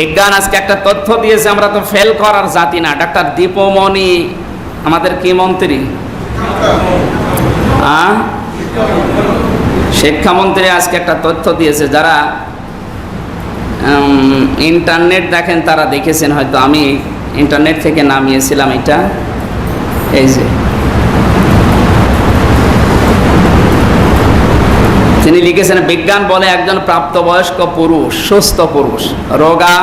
বিজ্ঞান আজকে একটা তথ্য দিয়েছে, আমরা তো ফেল করার জাতি না। ডাক্তার দীপমণি, আমাদের কি মন্ত্রী? শিক্ষামন্ত্রী আজকে একটা তথ্য দিয়েছে, যারা ইন্টারনেট দেখেন, তারা দেখেছেন হয়তো আমি ইন্টারনেট থেকে নামিয়েছিলাম এটা। এই যে। তিনি লিখেছেন, বিজ্ঞান বলে একজন প্রাপ্তবয়স্ক পুরুষ, সুস্থ পুরুষ, রোগা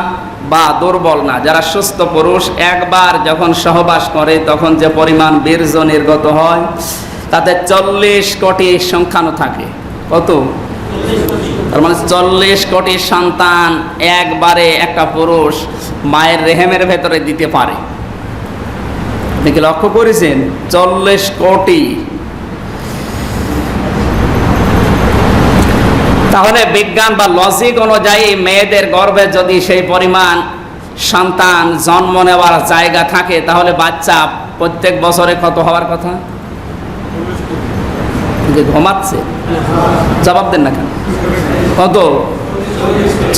বা দুর্বল না। যারা সুস্থ পুরুষ, একবার যখন সহবাস করে, তখন যে পরিমাণ বীর্য নির্গত হয়, তাতে চল্লিশ কোটি সংখ্যানো থাকে। কত? তার মানে চল্লিশ কোটি সন্তান একবারে একটা পুরুষ মায়ের রেহেমের ভেতরে দিতে পারে। আপনি কি লক্ষ্য করেছেন? চল্লিশ কোটি তাহলে বিজ্ঞান বা লজিক অনুযায়ী মেয়েদের গর্ভে যদি সেই পরিমাণ সন্তান জন্ম নেওয়ার জায়গা থাকে, তাহলে বাচ্চা প্রত্যেক বছরে কত হওয়ার কথা? যে ঘুমাচ্ছে? জবাব দেন না কেন? কত?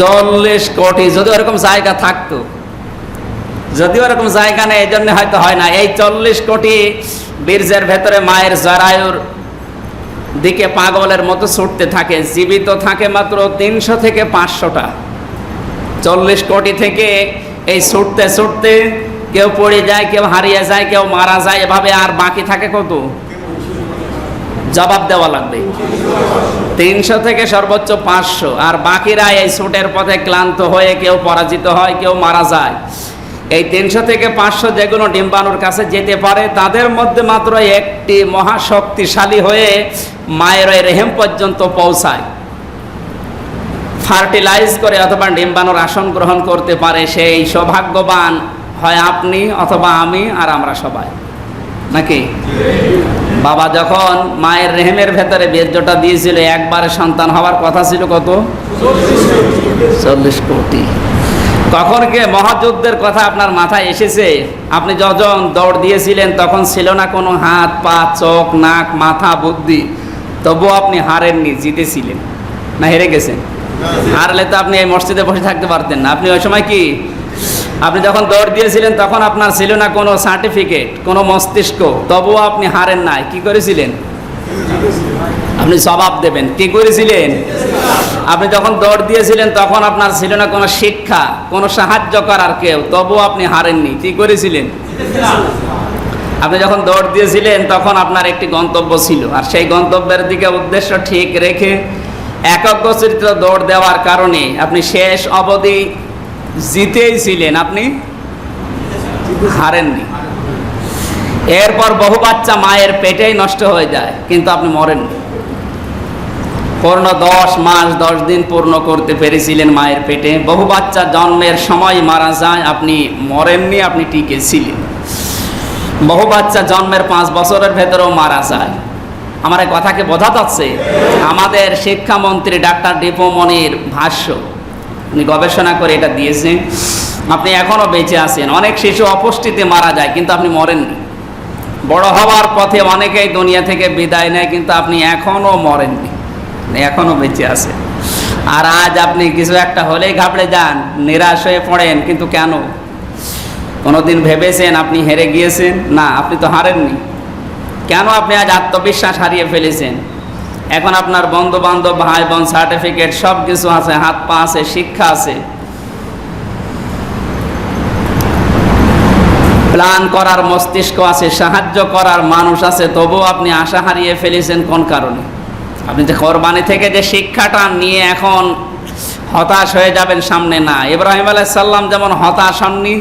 চল্লিশ কোটি। যদি ওরকম জায়গা থাকতো, যদি ওরকম জায়গা নেই এই জন্য হয়তো হয় না। এই চল্লিশ কোটি বীর্যের ভেতরে মায়ের জরায়ুর দিকে পাগলের মতো ছুটতে থাকে, জীবিত থাকে মাত্র তিনশো থেকে পাঁচশোটা। চল্লিশ কোটি থেকে এই ছুটতে ছুটতে কেউ পড়ে যায়, কেউ হারিয়ে যায়, কেউ মারা যায়, এভাবে আর বাকি থাকে কত? জবাব দেওয়া লাগবে। তিনশো থেকে সর্বোচ্চ পাঁচশো। আর বাকিরা এই ছুটের পথে ক্লান্ত হয়ে কেউ পরাজিত হয়, কেউ মারা যায়। এই তিনশো থেকে পাঁচশো যেগুলো ডিম্বাণুর কাছে যেতে পারে। তাদের মধ্যে মাত্র একটি মহাশক্তিশালী হয়ে মায়ের ওই রেহেম পর্যন্ত পৌঁছায়। ফার্টিলাইজ করে অথবা ডিম্বাণুর আসন গ্রহণ করতে পারে। সেই সৌভাগ্যবান হয় আপনি অথবা আমি আর আমরা সবাই। নাকি? বাবা যখন মায়ের রেহেমের ভেতরে বীর্যটা দিয়েছিল, একবারে সন্তান হওয়ার কথা ছিল কত? চল্লিশ কোটি। কখন কে মহাযুদ্ধের কথা আপনার মাথায় এসেছে? আপনি যখন দৌড় দিয়েছিলেন, তখন ছিল না কোনো হাত, পা, চোখ, নাক, মাথা, বুদ্ধি? তবুও আপনি হারেননি, জিতেছিলেন। না, হেরে গেছেন? হারলে তো আপনি এই মসজিদে বসে থাকতে পারতেন না। আপনি ওই সময় কি? আপনি যখন দৌড় দিয়েছিলেন, তখন আপনার ছিল না কোনো সার্টিফিকেট কোনো মস্তিষ্ক। তবুও আপনি হারেন নাই। কি করেছিলেন? আপনি জবাব দেবেন। কি করেছিলেন? আপনি যখন দৌড় দিয়েছিলেন, তখন আপনার ছিল না কোনো শিক্ষা, কোনো সাহায্য করার কেউ, তবুও আপনি হারেননি। কি করেছিলেন? আপনি যখন দৌড় দিয়েছিলেন, তখন আপনার একটি গন্তব্য ছিল। আর সেই গন্তব্যের দিকে উদ্দেশ্য ঠিক রেখে একক চরিত্র দৌড় দেওয়ার কারণে আপনি শেষ অবধি জিতেই ছিলেন। আপনি হারেননি। এরপর বহু বাচ্চা মায়ের পেটেই নষ্ট হয়ে যায়, কিন্তু আপনি মরেননি। পূর্ণ দশ মাস, দশ দিন পূর্ণ করতে পেরেছিলেন মায়ের পেটে। বহু বাচ্চা জন্মের সময় মারা যায়, আপনি মরেননি, আপনি টিকে ছিলেন। বহু বাচ্চা জন্মের পাঁচ বছরের ভেতরেও মারা যায়। আমার এই কথাকে বোঝা যাচ্ছে, আমাদের শিক্ষামন্ত্রী ডাক্তার দীপমণির ভাষ্য, উনি গবেষণা করে এটা দিয়েছেন, আপনি এখনও বেঁচে আছেন। অনেক শিশু অপুষ্টিতে মারা যায়, কিন্তু আপনি মরেননি। বড় হওয়ার পথে অনেকেই দুনিয়া থেকে বিদায় নেয়, কিন্তু আপনি এখনও মরেননি। এখনও বেঁচে আছেন আর আজ আপনি কিছু একটা হলেই ঘাবড়ে যান, নিরাশ হয়ে পড়েন, কিন্তু কেন? কোনোদিন ভেবেছেন আপনি হেরে গিয়েছেন? না, আপনি তো হারেননি। কেন আপনি আজ আত্মবিশ্বাস হারিয়ে ফেলেছেন? এখন আপনার বন্ধু বান্ধব ভাই বোন সার্টিফিকেট সব কিছু আছে, হাত পা আছে, শিক্ষা আছে। প্ল্যান করার মস্তিষ্ক আছে, সাহায্য করার মানুষ আছে, তবুও আপনি আশা হারিয়ে ফেলেছেন কোন কারণে? আপনি যে কোরবানি থেকে যে শিক্ষাটা নিয়ে এখন হতাশ হয়ে যাবেন সামনে না। ইব্রাহিম আলাইসাল্লাম যেমন হতাশ হননি,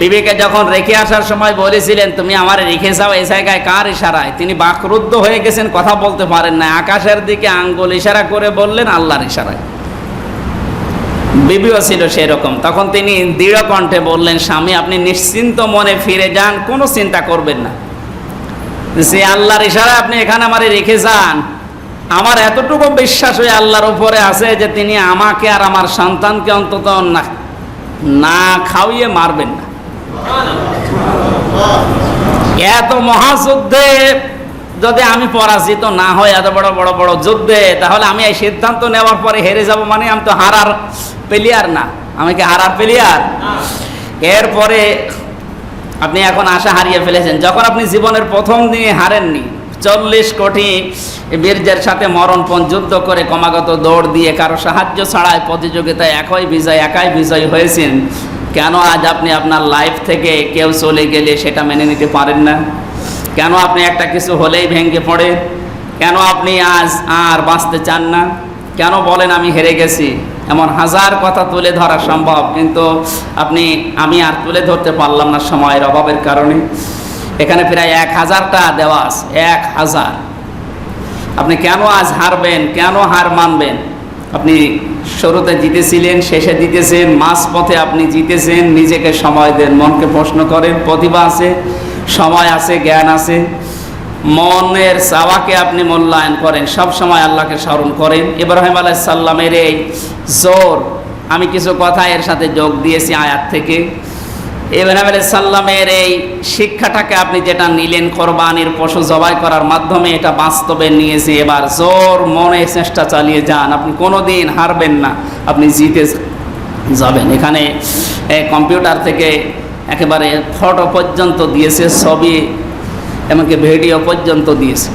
বিবেকে যখন রেখে আসার সময় বলেছিলেন, তুমি আমার রেখে যাও, এই জায়গায় কার ইশারায়? তিনি বাকরুদ্ধ হয়ে গেছেন, কথা বলতে পারেন না। আকাশের দিকে আঙ্গুল ইশারা করে বললেন, আল্লাহর ইশারায়। বিবিও ছিল সেরকম। তখন তিনি দৃঢ় কণ্ঠে বললেন, স্বামী, আপনি নিশ্চিন্ত মনে ফিরে যান, কোনো চিন্তা করবেন না। সে আল্লাহর ইশারায় আপনি এখানে আমারে রেখে যান আমার এতটুকু বিশ্বাস ওই আল্লাহর উপরে আছে যে তিনি আমাকে আর আমার সন্তানকে অন্তত না না খাওয়িয়ে মারবেন না। এত মহাযুদ্ধে যদি আমি পরাজিত না হই এত বড় বড় বড় যুদ্ধে তাহলে আমি এই সিদ্ধান্ত নেওয়ার পরে হেরে যাব মানে আমি তো হারার প্লেয়ার না। আমি কি হারার প্লেয়ার এরপরে আপনি এখন আশা হারিয়ে ফেলেছেন। যখন আপনি জীবনের প্রথম দিনে হারেননি, চল্লিশ কোটি বীর্যের সাথে মরণপণ যুদ্ধ করে ক্রমাগত দৌড় দিয়ে কারও সাহায্য ছাড়াই প্রতিযোগিতায় একই বিজয়, একাই বিজয় হয়েছেন, কেন আজ আপনি আপনার লাইফ থেকে কেউ চলে গেলে সেটা মেনে নিতে পারেন না? কেন আপনি একটা কিছু হলেই ভেঙে পড়ে? কেন আপনি আজ আর বাঁচতে চান না? কেন বলেন আমি হেরে গেছি? এমন হাজার কথা তুলে ধরা সম্ভব, কিন্তু আপনি, আমি আর তুলে ধরতে পারলাম না সময়ের অভাবের কারণে। এখানে প্রায় এক হাজারটা দেওয়া আছে, এক হাজার। আপনি কেন আজ হারবেন, কেন হার মানবেন? আপনি শুরুতে জিতেছিলেন, শেষে জিতেছেন মাঝ পথে আপনি জিতেছেন, নিজেকে সময় দেন, মনকে প্রশ্ন করেন, প্রতিভা আছে, সময় আছে, জ্ঞান আছে। মনের চাওয়াকে আপনি মূল্যায়ন করেন, সব সময় আল্লাহকে স্মরণ করেন। ইব্রাহিম আলাইসাল্লামের এই জোর, আমি কিছু কথা এর সাথে যোগ দিয়েছি আয়াত থেকে। ইব্রাহিম আলাইসাল্লামের এই শিক্ষাটাকে আপনি যেটা নিলেন কোরবানির পশু জবাই করার মাধ্যমে, এটা বাস্তবে নিয়েছি। এবার জোর মনে চেষ্টা চালিয়ে যান, আপনি কোনো দিন হারবেন না, আপনি জিতে যাবেন। এখানে কম্পিউটার থেকে একেবারে ফটো পর্যন্ত দিয়েছে ছবি এমনকি ভিডিও পর্যন্ত দিয়েছে।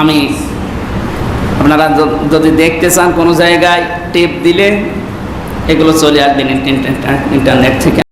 আমি আপনারা যদি দেখতে চান কোনো জায়গায় টেপ দিলে এগুলো চলে আসবেন ইন্টারনেট থেকে।